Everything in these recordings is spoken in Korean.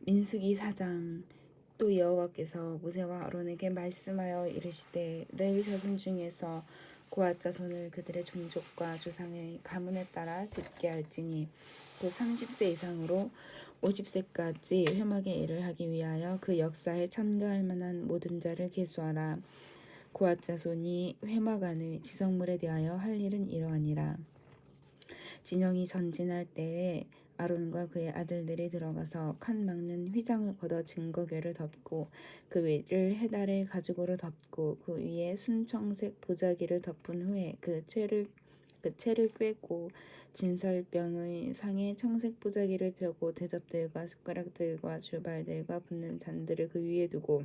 민수기 4장 또 여호와께서 모세와 아론에게 말씀하여 이르시되 레위 자손 중에서 고앗 자손을 그들의 종족과 조상의 가문에 따라 집게 할지니 곧 30세 이상으로 50세까지 회막의 일을 하기 위하여 그 역사에 참가할 만한 모든 자를 계수하라. 고앗 자손이 회막 안의 지성물에 대하여 할 일은 이러하니라. 진영이 전진할 때에 아론과 그의 아들들이 들어가서 칸 막는 휘장을 걷어 증거궤를 덮고 그 위를 해달의 가죽으로 덮고 그 위에 순청색 보자기를 덮은 후에 그 채를 그 채를 꿰고 진설병의 상에 청색 보자기를 펴고 대접들과 숟가락들과 주발들과 붓는 잔들을 그 위에 두고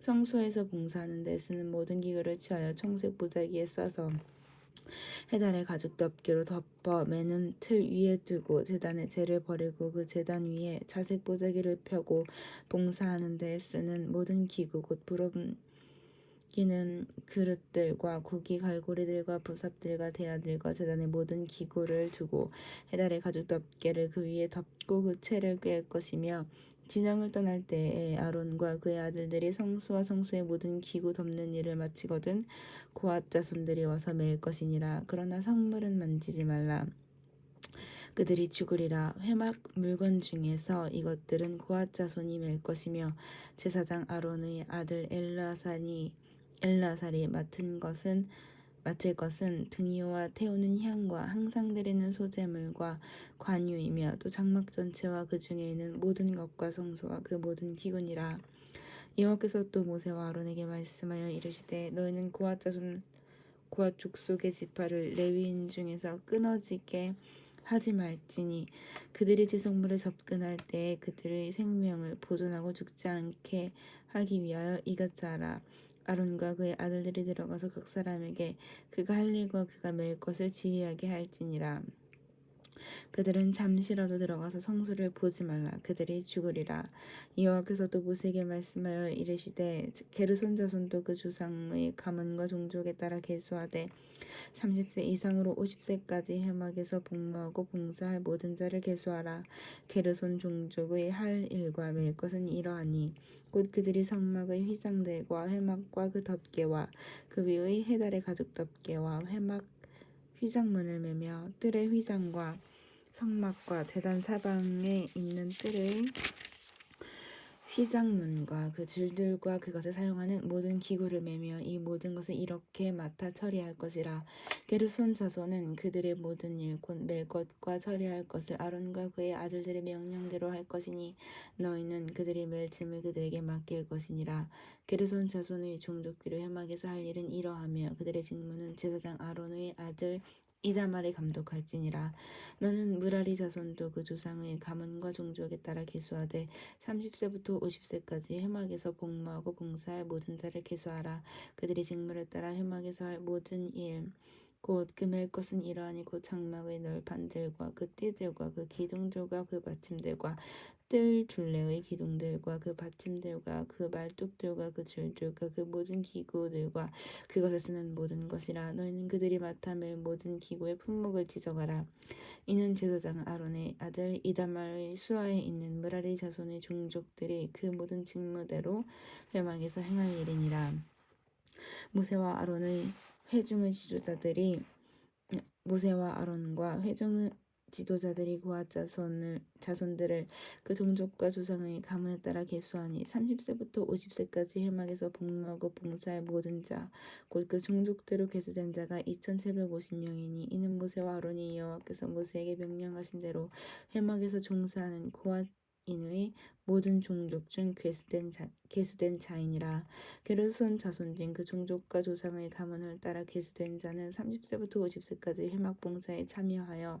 성소에서 봉사하는 데 쓰는 모든 기구를 취하여 청색 보자기에 싸서 해달의 가죽 덮개로 덮어 매는 틀 위에 두고 제단의 재를 버리고 그 제단 위에 자색 보자기를 펴고 봉사하는 데 쓰는 모든 기구 곧 부름 기는 그릇들과 고기 갈고리들과 부삽들과 대야들과 제단의 모든 기구를 두고 해달의 가죽 덮개를 그 위에 덮고 그 채를 꿰을 것이며 진영을 떠날 때에 아론과 그의 아들들이 성수와 성수의 모든 기구 덮는 일을 마치거든 고앗 자손들이 와서 매일 것이니라. 그러나 성물은 만지지 말라. 그들이 죽으리라. 회막 물건 중에서 이것들은 고앗 자손이 맬 것이며 제사장 아론의 아들 엘라산이 엘라살이 맡은 것은 맡을 것은 등이와 태우는 향과 항상 드리는 소재물과 관유이며 또 장막 전체와 그 중에 있는 모든 것과 성소와 그 모든 기근이라. 여호와께서 또 모세와 아론에게 말씀하여 이르시되 너희는 고앗 자손 고앗 족속의 지파를 레위인 중에서 끊어지게 하지 말지니 그들이 지성물에 접근할 때에 그들의 생명을 보존하고 죽지 않게 하기 위하여 이같자라 아론과 그의 아들들이 들어가서 각 사람에게 그가 할 일과 그가 맬 것을 지휘하게 할지니라. 그들은 잠시라도 들어가서 성소를 보지 말라. 그들이 죽으리라. 여호와께서 또 모세에게 말씀하여 이르시되 게르손 자손도 그 조상의 가문과 종족에 따라 계수하되 30세 이상으로 50세까지 해막에서 복무하고 봉사할 모든 자를 계수하라. 게르손 종족의 할 일과 맬 것은 이러하니 곧 그들이 성막의 휘장들과 회막과 그 덮개와 그 위의 해달의 가죽 덮개와 회막 휘장문을 매며 뜰의 휘장과 성막과 재단 사방에 있는 뜰의 휘장문과 그 줄들과 그것을 사용하는 모든 기구를 매며 이 모든 것을 이렇게 맡아 처리할 것이라. 게르손 자손은 그들의 모든 일 곧 멜 것과 처리할 것을 아론과 그의 아들들의 명령대로 할 것이니 너희는 그들이 멜 짐을 그들에게 맡길 것이니라. 게르손 자손의 종족들의 회막에서 할 일은 이러하며 그들의 직무는 제사장 아론의 아들 이다말을 감독할지니라. 너는 무라리 자손도 그 조상의 가문과 종족에 따라 계수하되 30세부터 50세까지 회막에서 복무하고 봉사할 모든 자를 계수하라. 그들이 직무를 따라 회막에서 할 모든 일 곧 금할 것은 이러하니 곧 장막의 널판들과 그 띠들과 그 기둥들과 그 받침들과 뜰 둘레의 기둥들과 그 받침들과 그 말뚝들과 그 줄들과 그 모든 기구들과 그것에 쓰는 모든 것이라. 너희는 그들이 맡아 맬 모든 기구의 품목을 지정하라. 이는 제사장 아론의 아들 이다말의 수하에 있는 무라리 자손의 종족들이 그 모든 직무대로 회막에서 행할 일이니라. 모세와 아론의 회중의 지도자들이 모세와 아론과 회중의 지도자들이 고아 자손을 자손들을 그 종족과 조상의 가문에 따라 계수하니 30세부터 50세까지 해막에서 복무하고 봉사할 모든 자 곧 그 종족대로 계수된 자가 2,750명이니 이는 모세와 아론이 여호와께서 모세에게 명령하신 대로 해막에서 종사하는 고아 인의 모든 종족 중 괴수된, 자, 괴수된 자이니라. 게르손 자손 중그 종족과 조상의 가문을 따라 괴수된 자는 30세부터 50세까지 회막 봉사에 참여하여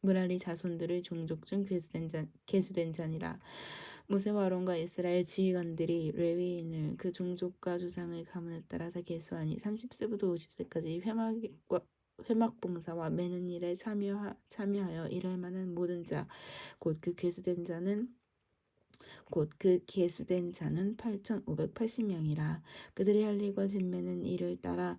무라리 자손들의 종족 중 계수된 자 계수된 자니라. 모세와 아론과 이스라엘 지휘관들이 레위인을 그 종족과 조상의 가문에 따라 다 계수하니 30세부터 50세까지 회막과 회막 봉사와 매는 일에 참여하, 참여하여 일할 만한 모든 자. 곧그 계수된 자는 곧그 계수된 자는 8,580명이라. 그들이 할 일과 진매는 이를 따라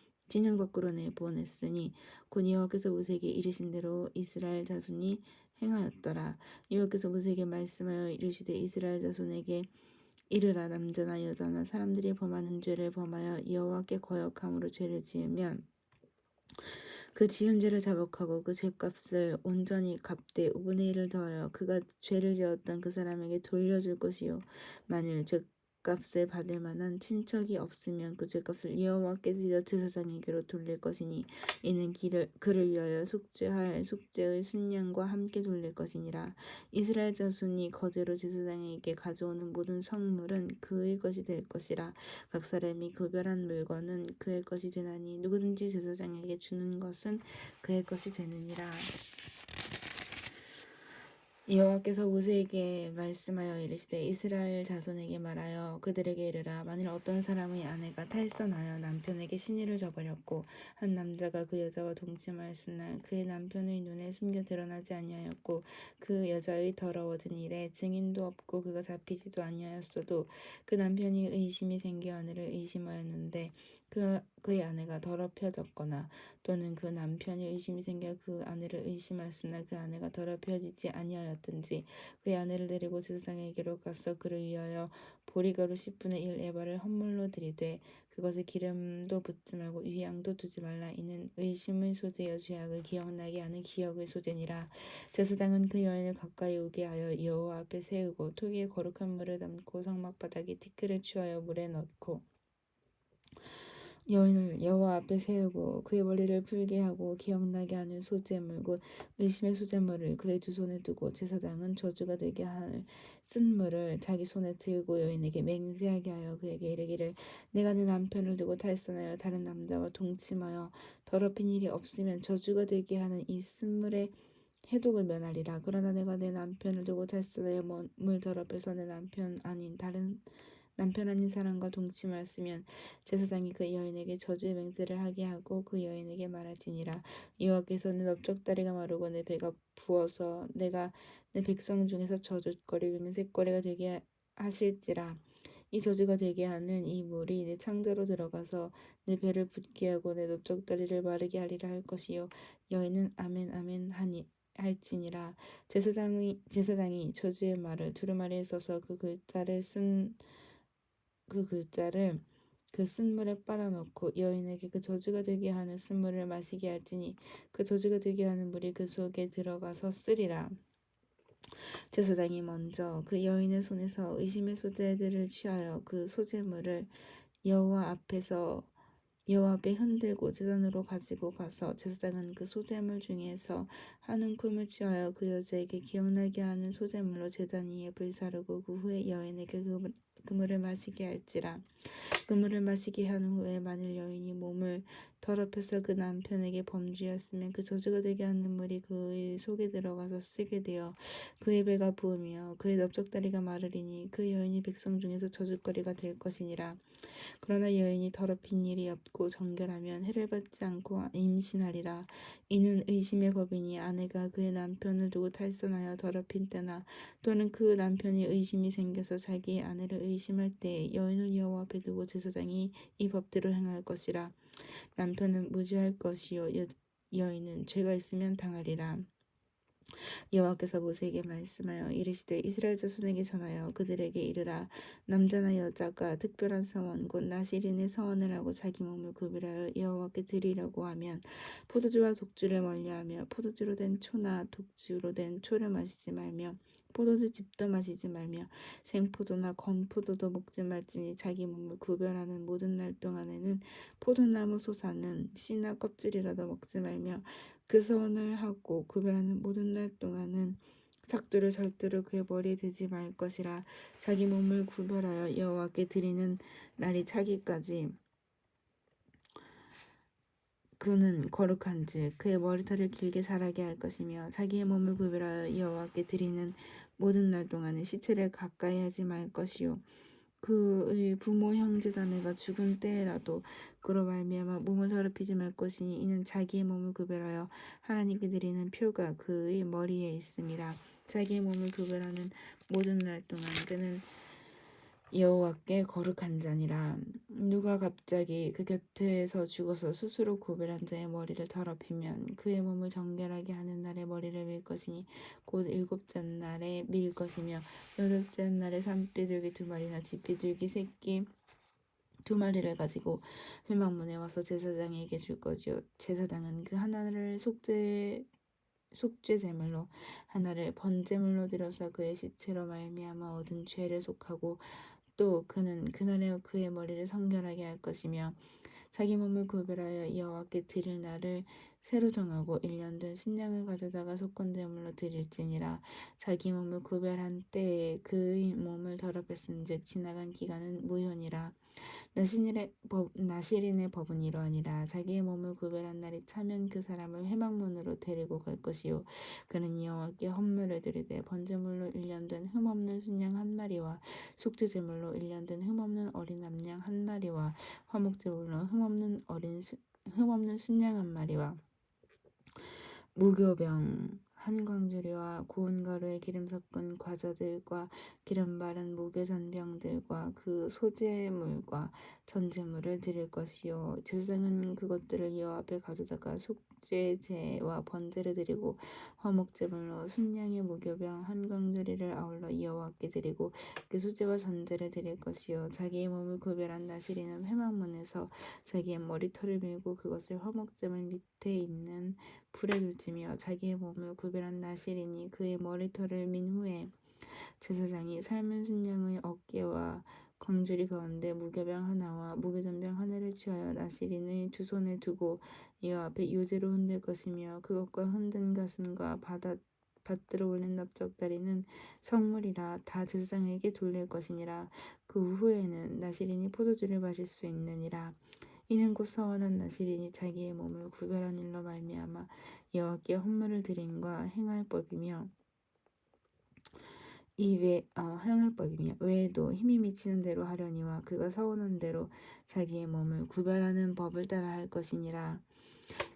진영 밖으로 내보냈으니 곧 여호와께서 모세에게 이르신 대로 이스라엘 자손이 행하였더라. 여호와께서 모세에게 말씀하여 이르시되 이스라엘 자손에게 이르라 남자나 여자나 사람들이 범하는 죄를 범하여 여호와께 거역함으로 죄를 지으면 그 지은 죄를 자복하고 그 죄값을 온전히 갚되 5분의 1을 더하여 그가 죄를 지었던 그 사람에게 돌려줄 것이요 만일 죄 값을 받을 만한 친척이 없으면 그 죄값을 여호와께 드려 제사장에게로 돌릴 것이니 이는 길을, 그를 위하여 속죄할 속죄의 순양과 함께 돌릴 것이니라. 이스라엘 자손이 거제로 제사장에게 가져오는 모든 성물은 그의 것이 될 것이라. 각 사람이 구별한 물건은 그의 것이 되나니 누구든지 제사장에게 주는 것은 그의 것이 되느니라 여호와께서 모세에게 말씀하여 이르시되 이스라엘 자손에게 말하여 그들에게 이르라. 만일 어떤 사람의 아내가 탈선하여 남편에게 신의를 저버렸고 한 남자가 그 여자와 동침하였으나 그의 남편의 눈에 숨겨 드러나지 아니하였고 그 여자의 더러워진 일에 증인도 없고 그가 잡히지도 아니하였어도 그 남편이 의심이 생겨 아내를 의심하였는데 그 그의 아내가 더럽혀졌거나 또는 그 남편이 의심이 생겨 그 아내를 의심하였으나 그 아내가 더럽혀지지 아니하였든지 그의 아내를 데리고 제사장에게로 가서 그를 위하여 보리가루 10분의 1 에바를 헌물로 드리되 그것에 기름도 붓지 말고 유향도 두지 말라. 이는 의심의 소재여 죄악을 기억나게 하는 기억의 소재니라. 제사장은 그 여인을 가까이 오게 하여 여호와 앞에 세우고 토기에 거룩한 물을 담고 성막 바닥에 티끌을 취하여 물에 넣고 여인을 여호와 앞에 세우고 그의 원리를 풀게 하고 기억나게 하는 소재물 곧 의심의 소재물을 그의 두 손에 두고 제사장은 저주가 되게 할 쓴물을 자기 손에 들고 여인에게 맹세하게 하여 그에게 이르기를 내가 내 남편을 두고 탈선하여 다른 남자와 동침하여 더럽힌 일이 없으면 저주가 되게 하는 이 쓴물의 해독을 면하리라. 그러나 내가 내 남편을 두고 탈선하여 물 더럽혀서 내 남편 아닌 다른 남편 아닌 사람과 동침하였으면 제사장이 그 여인에게 저주의 맹세를 하게 하고 그 여인에게 말할지니라. 여호와께서 내 넓적다리가 마르고 내 배가 부어서 내가 내 백성 중에서 저주거리 맹세거리가 되게 하실지라. 이 저주가 되게 하는 이 물이 내 창자로 들어가서 내 배를 붓게 하고 내 넓적다리를 마르게 하리라 할 것이요. 여인은 아멘 아멘 하니 할지니라. 제사장이 제사장이 저주의 말을 두루마리에 써서 그 글자를 쓴 그 글자를 그 쓴물에 빨아넣고 여인에게 그 저주가 되게 하는 쓴물을 마시게 할지니 그 저주가 되게 하는 물이 그 속에 들어가서 쓰리라. 제사장이 먼저 그 여인의 손에서 의심의 소재들을 취하여 그 소재물을 여호와 앞에서 여호와 앞에 흔들고 제단으로 가지고 가서 제사장은 그 소재물 중에서 한 움큼을 취하여 그 여자에게 기억나게 하는 소재물로 제단 위에 불사르고 그 후에 여인에게 그 그물을 마시게 할지라 그물을 마시게 한 후에 만일 여인이 몸을 더럽혀서 그 남편에게 범죄였으면 그 저주가 되게 하는 물이 그의 속에 들어가서 쓰게 되어 그의 배가 부으며 그의 넓적다리가 마르리니 그 여인이 백성 중에서 저주거리가 될 것이니라. 그러나 여인이 더럽힌 일이 없고 정결하면 해를 받지 않고 임신하리라. 이는 의심의 법이니 아내가 그의 남편을 두고 탈선하여 더럽힌 때나 또는 그 남편이 의심이 생겨서 자기의 아내를 의심할 때에 여인을 여호와 앞에 두고 제 사장이 이 법대로 행할 것이라. 남편은 무죄할 것이요 여, 여인은 죄가 있으면 당하리라. 여호와께서 모세에게 말씀하여 이르시되 이스라엘 자손에게 전하여 그들에게 이르라 남자나 여자가 특별한 서원 곧 나시린의 서원을 하고 자기 몸을 구별하여 여호와께 드리려고 하면 포도주와 독주를 멀리하며 포도주로 된 초나 독주로 된 초를 마시지 말며 포도주 즙도 마시지 말며 생포도나 건포도도 먹지 말지니 자기 몸을 구별하는 모든 날 동안에는 포도나무 소사는 씨나 껍질이라도 먹지 말며 그 서원을 하고 구별하는 모든 날 동안은 삭도를 절대로 그의 머리에 대지 말 것이라 자기 몸을 구별하여 여호와께 드리는 날이 차기까지 그는 거룩한즉 그의 머리털을 길게 자라게 할 것이며 자기의 몸을 구별하여 여호와께 드리는 모든 날 동안은 시체를 가까이 하지 말 것이요. 그의 부모 형제 자매가 죽은 때라도 그로 말미암아 몸을 더럽히지 말 것이니 이는 자기의 몸을 구별하여 하나님께 드리는 표가 그의 머리에 있음이라 자기의 몸을 구별하는 모든 날 동안 그는 여호와께 거룩한 자니라. 누가 갑자기 그 곁에서 죽어서 스스로 구별한 자의 머리를 더럽히면 그의 몸을 정결하게 하는 날에 머리를 밀 것이니 곧 일곱째 날에 밀 것이며 여덟째 날에 산비둘기 두 마리나 집비둘기 새끼 두 마리를 가지고 회막문에 와서 제사장에게 줄 거지요. 제사장은 그 하나를 속죄 속죄 제물로 하나를 번제물로 드려서 그의 시체로 말미암아 얻은 죄를 속하고 또 그는 그날에 그의 머리를 성결하게 할 것이며 자기 몸을 구별하여 여호와께 드릴 날을 새로 정하고 1년 된 순양을 가져다가 속건제물로 드릴지니라. 자기 몸을 구별한 때에 그의 몸을 더럽혔은즉 지나간 기간은 무효니라 나시린의, 법, 나시린의 법은 이러하니라. 자기의 몸을 구별한 날이 차면 그 사람을 회막문으로 데리고 갈 것이요. 그는 여호와께 헌물을 드리되 번제물로 1년 된 흠없는 순양 한 마리와 속죄제물로 1년 된 흠없는 어린 암양 한 마리와 화목제물로 흠없는 어린 수, 흠없는 순양 한 마리와 무교병 한 광주리와 고운 가루에 기름 섞은 과자들과 기름 바른 무교 잔병들과 그 소재물과 전제물을 드릴 것이요. 제사장은 그것들을 여호와 앞에 가져다가 속 죄제와 번제를 드리고 화목제물로 순양의 무교병 한 광주리를 아울러 여호와께 드리고 그 소제와 전제를 드릴 것이요. 자기의 몸을 구별한 나시리는 회막문에서 자기의 머리털을 밀고 그것을 화목제물 밑에 있는 불에 둘지며 자기의 몸을 구별한 나시리니 그의 머리털을 민 후에 제사장이 삶은 순양의 어깨와 광주리 가운데 무교병 하나와 무교전병 하나를 취하여 나시린의 두 손에 두고 여호와 앞에 요제로 흔들 것이며 그것과 흔든 가슴과 바다 받들어 올린 납작다리는 성물이라 다 제사장에게 돌릴 것이니라. 그 후에는 나시린이 포도주를 마실 수 있느니라. 이는 곧 서원한 나시린이 자기의 몸을 구별한 일로 말미암아 여호와께 헌물을 드림과 행할 법이며 이외 어, 행할 법이며 외에도 힘이 미치는 대로 하려니와 그가 서원한 대로 자기의 몸을 구별하는 법을 따라 할 것이니라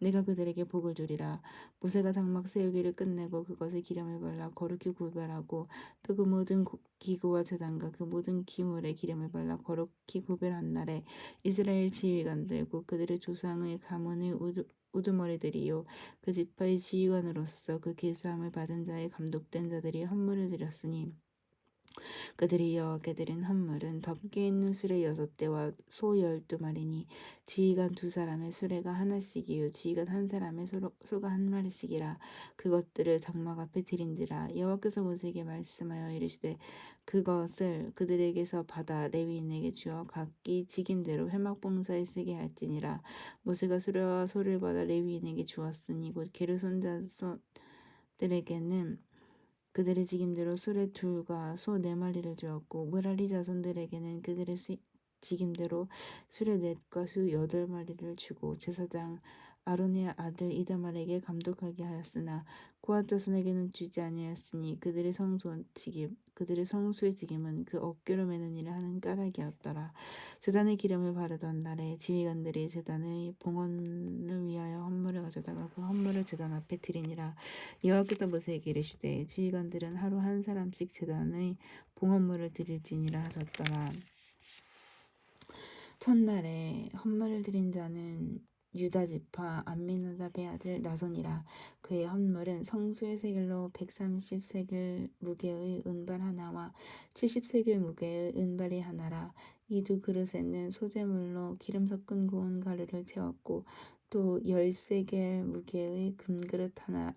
내가 그들에게 복을 주리라. 모세가 장막 세우기를 끝내고 그것을 기름을 발라 거룩히 구별하고 또 그 모든 기구와 재단과 그 모든 기물에 기름을 발라 거룩히 구별한 날에 이스라엘 지휘관들 곧 그들의 조상의 가문의 우두, 우두머리들이요 그 지파의 지휘관으로서 그 계사함을 받은 자의 감독된 자들이 헌물을 드렸으니 그들이 여호와께 드린 헌물은 덮개 있는 수레 여섯 대와 소 열두 마리니 지휘관 두 사람의 수레가 하나씩이요. 지휘관 한 사람의 소로, 소가 한 마리씩이라 그것들을 장막 앞에 드린지라 여호와께서 모세에게 말씀하여 이르시되 그것을 그들에게서 받아 레위인에게 주어 각기 직임대로 회막 봉사에 쓰게 할지니라. 모세가 수레와 소를 받아 레위인에게 주었으니 곧 게르손 자손들에게는 그들의 직임대로 수레 둘과 소 네 마리를 주었고 무랄리 자손들에게는 그들의 수, 직임대로 수레 넷과 수 여덟 마리를 주고 제사장 아론의 아들 이다말에게 감독하게 하였으나 고앗 자손에게는 주지 아니하였으니 그들의 성소 직임 그들의 성수의 직임은 그 어깨로 매는 일을 하는 까닭이었더라. 제단의 기름을 바르던 날에 지휘관들이 제단의 봉헌을 위하여 헌물을 가져다가 그 헌물을 제단 앞에 드리니라. 여호와께서 모세에게 이르시되 지휘관들은 하루 한 사람씩 제단의 봉헌물을 드릴지니라 하셨더라. 첫날에 헌물을 드린 자는 유다 지파 안미나답의 아들 나손이라. 그의 헌물은 성수의 세겔로 130세겔 무게의 은발 하나와 70세겔 무게의 은발이 하나라. 이 두 그릇에는 소재물로 기름 섞은 고운 가루를 채웠고 또 열세겔 무게의 금그릇 하나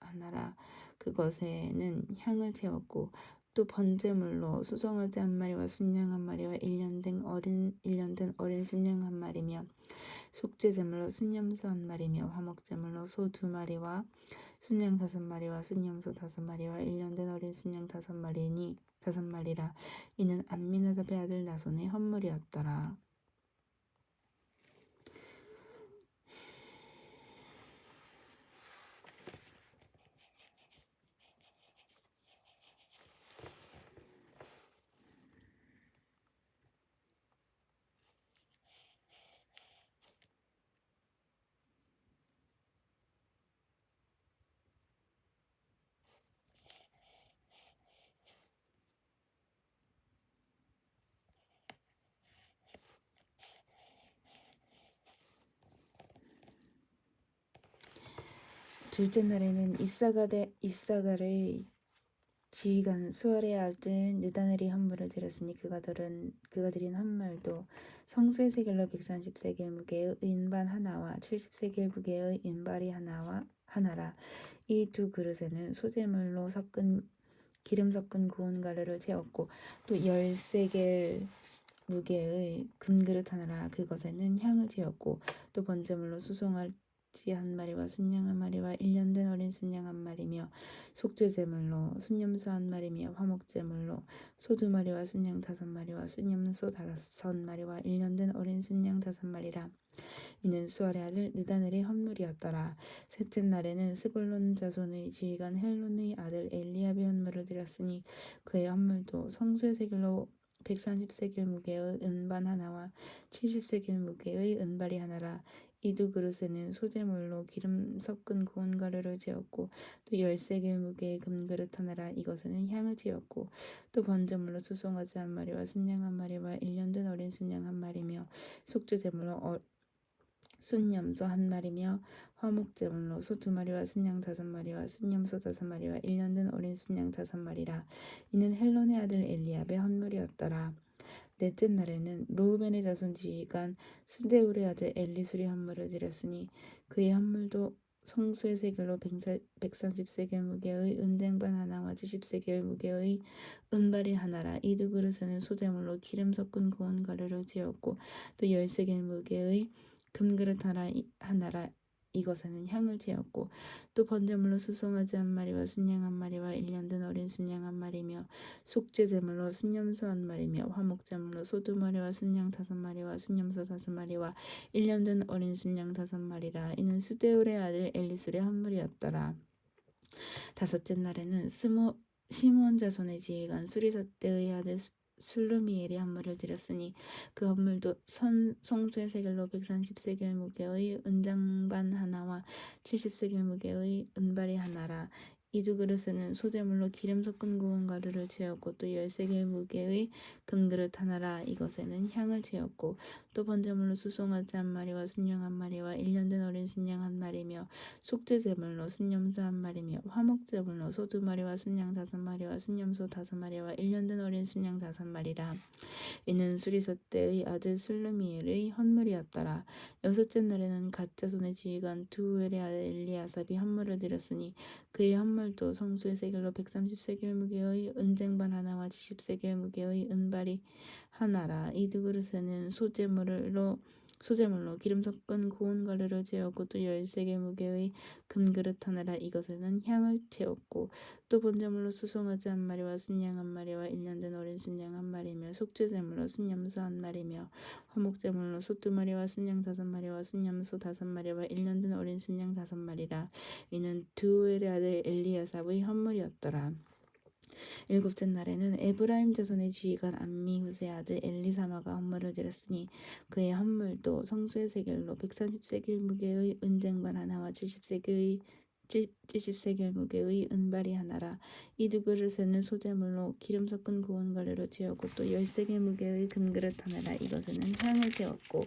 하나라. 그것에는 향을 채웠고 또 번제물로 수송아지 한 마리와 순양 한 마리와 일년 된 어린 일년 된 어린 순양 한 마리며 속죄제물로 순염소 한 마리며 화목제물로 소 두 마리와 순양 다섯 마리와 순염소 다섯 마리와 일년 된 어린 순양 다섯 마리니 다섯 마리라 이는 안미나답의 아들 나손의 헌물이었더라. 둘째 날에는 이사가대 이사가를 지휘관 수월의 아들 느다넬이 헌물을 드렸으니 그가들은 그가 드린 헌물도 성수의 세겔로 130세겔 무게의 인반 하나와 70세겔 무게의 인발이 하나와 하나라. 이 두 그릇에는 소재물로 섞은 기름 섞은 고운 가루를 채웠고 또 열세겔 무게의 금그릇 하나라. 그것에는 향을 채웠고 또 번제물로 수송할 한 마리와 순양 한 마리와 일년 된 어린 순양 한 마리며 속죄 제물로 순염소 한 마리며 화목 제물로 소 두 마리와 순양 다섯 마리와 순염소 다섯 마리와 일년 된 어린 순양 다섯 마리라 이는 수월의 아들 느다넬의 헌물이었더라. 셋째 날에는 스불론 자손의 지휘관 헬론의 아들 엘리압의 헌물을 드렸으니 그의 헌물도 성수의 세겔로 130세겔 무게의 은반 하나와 70세겔 무게의 은발이 하나라 이두 그릇에는 소재물로 기름 섞은 고운 가루를 채웠고 또 열세겔 무게의 금그릇 하나라 이것에는 향을 채웠고 또 번제물로 수송아지 한 마리와 순양 한 마리와 일년 된 어린 순양 한 마리며 속죄제물로 어, 순염소 한 마리며 화목제물로 소 두 마리와 순양 다섯 마리와 순염소 다섯 마리와 일년 된 어린 순양 다섯 마리라 이는 헬론의 아들 엘리압의 헌물이었더라. 넷째 날에는 로우벤의 자손 지휘관 스데울의 아들 엘리술이 헌물을 드렸으니 그의 헌물도 성수의 세겔로 130세겔 무게의 은댕반 하나와 70세겔 무게의 은발이 하나라. 이 두 그릇에는 소재물로 기름 섞은 고운 가루를 채웠고 또 10세겔 무게의 금그릇 하나, 하나라 이것에는 향을 채웠고 또 번제물로 수송아지 한 마리와 순양 한 마리와 일년 된 어린 순양 한 마리며 속죄제물로 순염소 한 마리며 화목제물로 소 두 마리와 순양 다섯 마리와 순염소 다섯 마리와 일년 된 어린 순양 다섯 마리라. 이는 스데울의 아들 엘리술의 헌물이었더라. 다섯째 날에는 스모 시몬 자손의 지휘관 수리사대의 아들 술루미엘이 한물을 드렸으니 그 헌물도 선, 성수의 세겔로 130세겔 무게의 은장반 하나와 70세겔 무게의 은발이 하나라 이두 그릇에는 소재물로 기름 섞은 고운 가루를 채웠고 또 열세 개 무게의 금그릇 하나라 이것에는 향을 채웠고 또 번제물로 수송아지 한 마리와 순양 한 마리와 일년된 어린 순양 한 마리며 속죄제물로 순염소 한 마리며 화목제물로 소 두 마리와 순양 다섯 마리와 순염소 다섯 마리와 일년된 어린 순양 다섯 마리라. 이는 수리서 때의 아들 슬루미엘의 헌물이었더라. 여섯째 날에는 가짜 손의 지휘관 두엘의 아들 엘리아삽이 헌물을 드렸으니 그의 헌물 도 성수의 세겔로 백삼십 세겔 무게의 은쟁반 하나와 칠십 세겔 무게의 은발이 하나라. 이 두 그릇에는 소재물로 소재물로 기름 섞은 고운 가루를 채웠고 또 열세 개 무게의 금그릇 하나라 이것에는 향을 채웠고 또 번제물로 수송아지 한 마리와 순양 한 마리와 일년된 어린 순양 한 마리며 속죄제물로 순염소 한 마리며 화목제물로 소 두 마리와 순양 다섯 마리와 순염소 다섯 마리와 일년된 어린 순양 다섯 마리라 이는 두엘의 아들 엘리야삽의 헌물이었더라. 일곱째 날에는 에브라임 자손의 지휘관 암미후세 아들 엘리사마가 헌물을 드렸으니 그의 헌물도 성수의 세겔로 백삼십 세겔 무게의 은쟁반 하나와 칠십 세겔의 70세겔 무게의 은발이 하나라. 이 두 그릇에는 소재물로 기름 섞은 고운 가루로 채웠고 또 열세겔 무게의 금그릇 하나라. 이것에는 향을 채웠고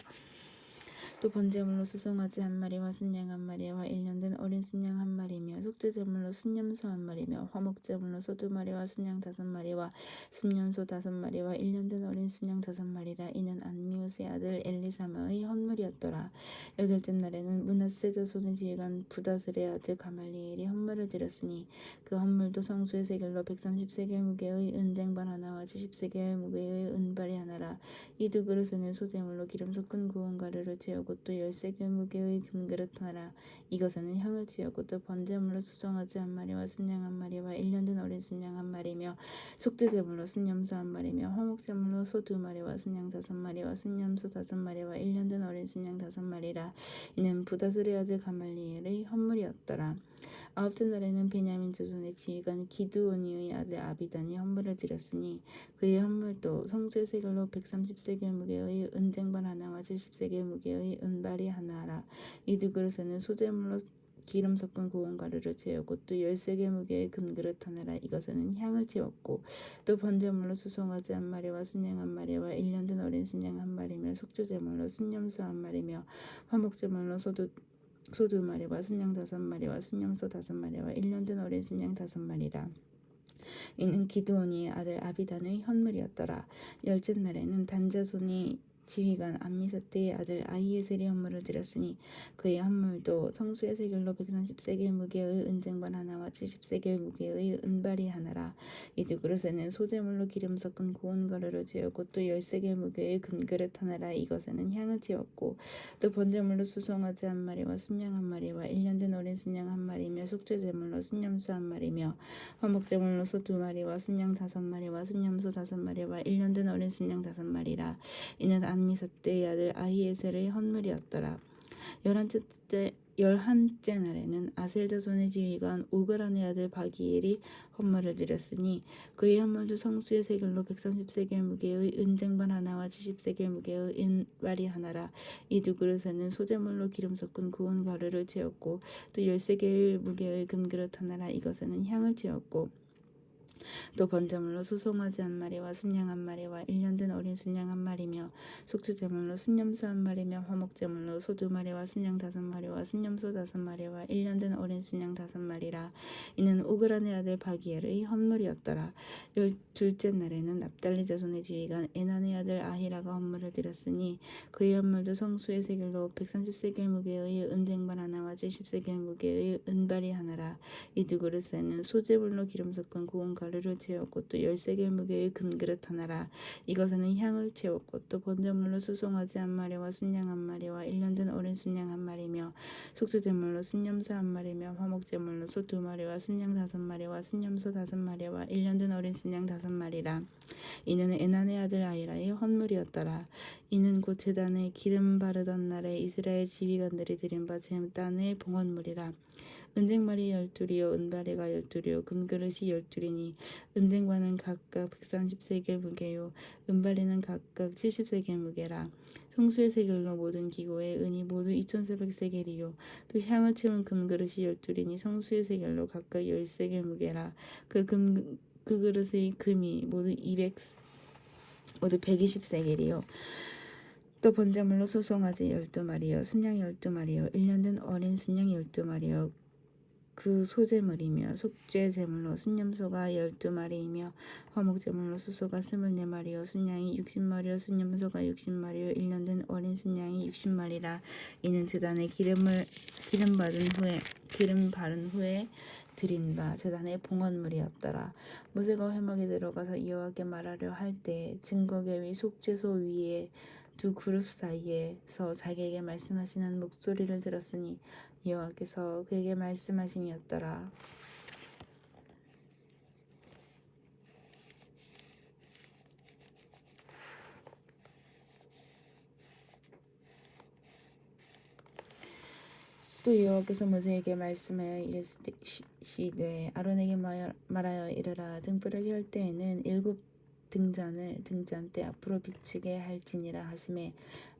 또 번제물로 수송아지 한 마리와 순양 한 마리와 일년된 어린 순양 한 마리며 속죄제물로 순염소 한 마리며 화목제물로 소 두 마리와 순양 다섯 마리와 순년소 다섯 마리와 일년된 어린 순양 다섯 마리라. 이는 안미우스의 아들 엘리사마의 헌물이었더라. 여덟째 날에는 문하세 자손의 지휘관 부다슬의 아들 가말리엘이 헌물을 드렸으니 그 헌물도 성수의 세겔로 백삼십 세겔 무게의 은쟁반 하나와 칠십 세겔 무게의 은발이 하나라. 이 두 그릇에는 소재물로 기름 섞은 고운 가루를 채우고 또 열세 개 무게의 금그릇 하나 이것에는 향을 채우고 또 번제물로 수송아지 한 마리와 순양 한 마리와 일년된 어린 순양 한 마리며 속죄제물로 순염소 한 마리며 화목제물로 소 두 마리와 순양 다섯 마리와 순염소 다섯 마리와 일년된 어린 순양 다섯 마리라. 이는 부다스리 아들 가말리엘의 헌물이었더라 아홉째 날에는 베냐민 자손의 지휘관 기드오니의 아들 아비단이 헌물을 드렸으니 그의 헌물도 성수의 세겔로 백삼십 세겔 무게의 은쟁반 하나와 칠십 세겔 무게의 은발이 하나라. 이 두 그릇에는 소재물로 기름 섞은 고운 가루를 채우고 또 열세 개 무게의 금그릇 하나라. 이것에는 향을 채웠고 또 번제물로 수송아지 한 마리와 순양 한 마리와 일년된 어린 순양 한 마리며 속주 제물로 순염소 한 마리며 화목 제물로 소두 소두 마리와 순양 다섯 마리와 순염소 다섯 마리와 일년된 어린 순양 다섯 마리라. 이는 기드온이의 아들 아비단의 헌물이었더라. 열째 날에는 단자손이 지휘관 암미사떼의 아들 아이에셀이 헌물을 드렸으니 그의 헌물도 성수의 세겔로 백삼십 세겔 무게의 은쟁반 하나와 칠십 세겔 무게의 은발이 하나라. 이 두 그릇에는 소재물로 기름 섞은 고운 가루를 채우고 또 열세겔 무게의 금그릇 하나라. 이것에는 향을 채웠고 또 번제물로 수송아지 한 마리와 순양 한 마리와 일년된 어린 순양 한 마리며 속죄제물로 순염소 한 마리며 화목제물로 소 두 마리와 순양 다섯 마리와 순염소 다섯 마리와 일년된 어린 순양 다섯 마리라. 이는 안미사떼의 아들 아히에셀의 헌물이었더라. 열한째 열한째 날에는 아셀 자손의 지휘관 오그란의 아들 바기엘이 헌물을 드렸으니 그의 헌물도 성수의 세겔로 백삼십 세겔 무게의 은쟁반 하나와 칠십 세겔 무게의 은발이 하나라 이 두 그릇에는 소재물로 기름 섞은 고운 가루를 채웠고 또 열세겔 무게의 금그릇 하나라 이것에는 향을 채웠고 또 번제물로 수송아지 한 마리와 순양 한 마리와 일년된 어린 순양 한 마리며 속주제물로 순염소 한 마리며 화목제물로 소 두 마리와 순양 다섯 마리와 순염소 다섯 마리와 일년된 어린 순양 다섯 마리라. 이는 오그란의 아들 바기엘의 헌물이었더라. 열 둘째 날에는 납달리 자손의 지휘관 에난의 아들 아히라가 헌물을 드렸으니 그의 헌물도 성수의 세겔로 백삼십 세겔 무게의 은쟁반 하나와 칠십 세겔 무게의 은발이 하나라. 이 두 그릇에는 소재물로 기름 섞은 고운 가루 를 채웠고 또 열세 개 무게의 금그릇 하나라. 이것에는 향을 채웠고 또 번제물로 수송아지 한 마리와 순양 한 마리와 일년된 어린 순양 한 마리며 속주제물로 순염소 한 마리며 화목제물로 소 두 마리와 순양 다섯 마리와 순염소 다섯 마리와 일년된 어린 순양 다섯 마리라. 이는 에난의 아들 아이라의 헌물이었더라. 이는 곧 제단에 기름 바르던 날에 이스라엘 지휘관들이 드린 바 제단의 봉헌물이라 은쟁말이 열둘이요 은바리가 열둘이요 금그릇이 열둘이니 은쟁반은 각각 130세겔 무게요. 은바리는 각각 70세겔 무게라. 성수의 세겔로 모든 기고의 은이 모두 2400세겔이요. 또 향을 채운 금그릇이 열둘이니 성수의 세겔로 각각 10세겔 무게라. 그 금 그 그릇의 금이 모두 200 모두 120세겔이요. 또 번제물로 소송아지 열두 마리요 순양 열두 마리요 일년된 어린 순양 열두 마리요 그 소제물이며 속죄 제물로 순념소가 열두 마리이며 화목 제물로 수소가 스물네 마리요 순양이 육십 마리요 순념소가 육십 마리요 일년된 어린 순양이 육십 마리라. 이는 제단에 기름을 기름 받은 후에 기름 바른 후에 드린 바 제단의 봉헌물이었더라. 모세가 회막에 들어가서 여호와께 말하려 할 때 증거계 위 속죄소 위에 두 그룹 사이에서 자기에게 말씀하시는 목소리를 들었으니 여호와께서 그에게 말씀하심이었더라. 또 여호와께서 모세에게 말씀하여 이르시되 아론에게 말하여 이르라 등불을 켤 때에는 일곱 등잔을 등잔대 앞으로 비추게 할지니라 하심에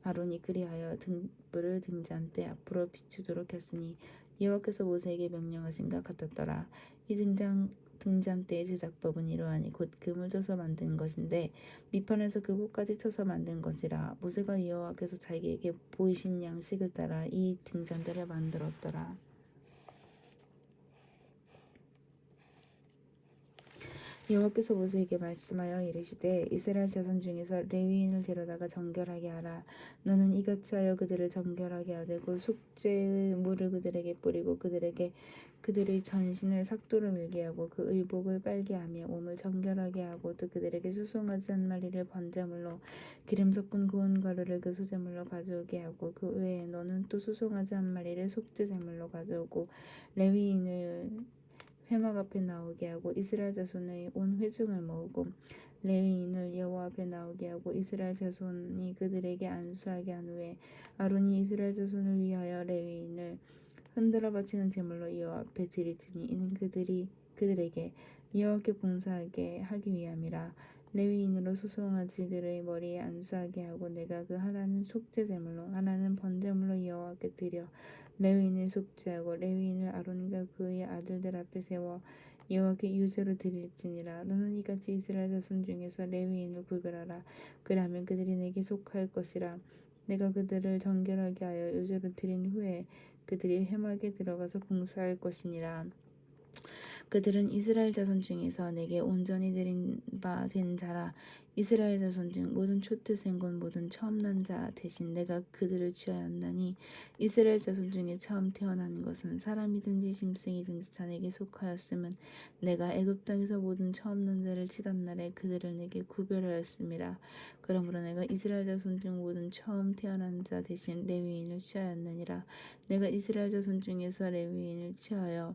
아론이 그리하여 등불을 등잔대 앞으로 비추도록 했으니 여호와께서 모세에게 명령하신가 같았더라. 이 등잔 등잔대의 제작법은 이러하니 곧 금을 쳐서 만든 것인데 밑판에서 그 끝까지 쳐서 만든 것이라 모세가 여호와께서 자기에게 보이신 양식을 따라 이 등잔대를 만들었더라. 여호와께서 모세에게 말씀하여 이르시되 이스라엘 자손 중에서 레위인을 데려다가 정결하게 하라. 너는 이같이 하여 그들을 정결하게 하되 그 속죄의 물을 그들에게 뿌리고 그들에게 그들의 전신을 삭도로 밀게 하고 그 의복을 빨게 하며 몸을 정결하게 하고 또 그들에게 수송하지 한 마리를 번제물로 기름 섞은 고운 가루를 그 소제물로 가져오게 하고 그 외에 너는 또 수송하지 한 마리를 속죄 제물로 가져오고 레위인을 회막 앞에 나오게 하고 이스라엘 자손의 온 회중을 모으고 레위인을 여호와 앞에 나오게 하고 이스라엘 자손이 그들에게 안수하게 한 후에 아론이 이스라엘 자손을 위하여 레위인을 흔들어 바치는 제물로 여호와 앞에 드릴지니 이는 그들이 그들에게 여호와께 봉사하게 하기 위함이라. 레위인으로 소송아지들의 머리에 안수하게 하고 내가 그 하나는 속죄 제물로 하나는 번제물로 여호와께 드려 레위인을 속죄하고 레위인을 아론과 그의 아들들 앞에 세워 여호와께 유죄로 드릴지니라. 너는 이같이 이스라엘 자손 중에서 레위인을 구별하라. 그러면 그들이 내게 속할 것이라. 내가 그들을 정결하게 하여 유죄로 드린 후에 그들이 회막에 들어가서 봉사할 것이니라 그들은 이스라엘 자손 중에서 내게 온전히 드린 바 된 자라. 이스라엘 자손 중 모든 초트생곤 모든 처음 난 자 대신 내가 그들을 취하였나니 이스라엘 자손 중에 처음 태어난 것은 사람이든지 짐승이든지 다 내게 속하였음은 내가 애굽 땅에서 모든 처음 난 자를 치던 날에 그들을 내게 구별하였음이라. 그러므로 내가 이스라엘 자손 중 모든 처음 태어난 자 대신 레위인을 취하였느니라. 내가 이스라엘 자손 중에서 레위인을 취하여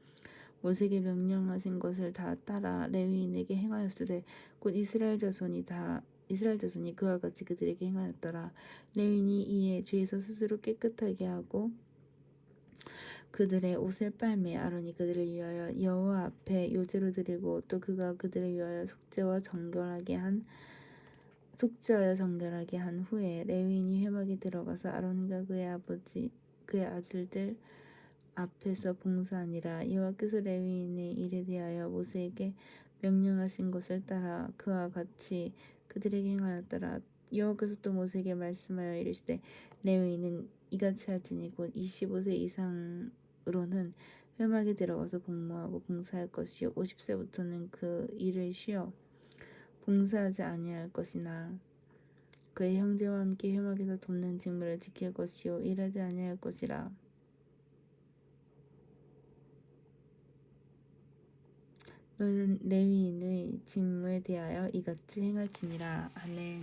모세에게 명령하신 것을 다 따라 레위인에게 행하였으되 곧 이스라엘 자손이 다 이스라엘 자손이 그와 같이 그들에게 행하였더라. 레위인이 이에 죄에서 스스로 깨끗하게 하고 그들의 옷을 빨매 아론이 그들을 위하여 여호와 앞에 요제로 드리고 또 그가 그들을 위하여 속죄와 정결하게 한 속죄하여 정결하게 한 후에 레위인이 회막에 들어가서 아론과 그의 아버지 그의 아들들 앞에서 봉사하니라. 여호와께서 레위인의 일에 대하여 모세에게 명령하신 것을 따라 그와 같이 그들에게 행하였더라. 여호와께서 또 모세에게 말씀하여 이르시되 레위인은 이같이 할지니 곧 25세 이상으로는 회막에 들어가서 복무하고 봉사할 것이요 50세부터는 그 일을 쉬어 봉사하지 아니할 것이나 그의 형제와 함께 회막에서 돕는 직무를 지킬 것이요 일하지 아니할 것이라 너는 레위인의 직무에 대하여 이같이 행할지니라 아멘.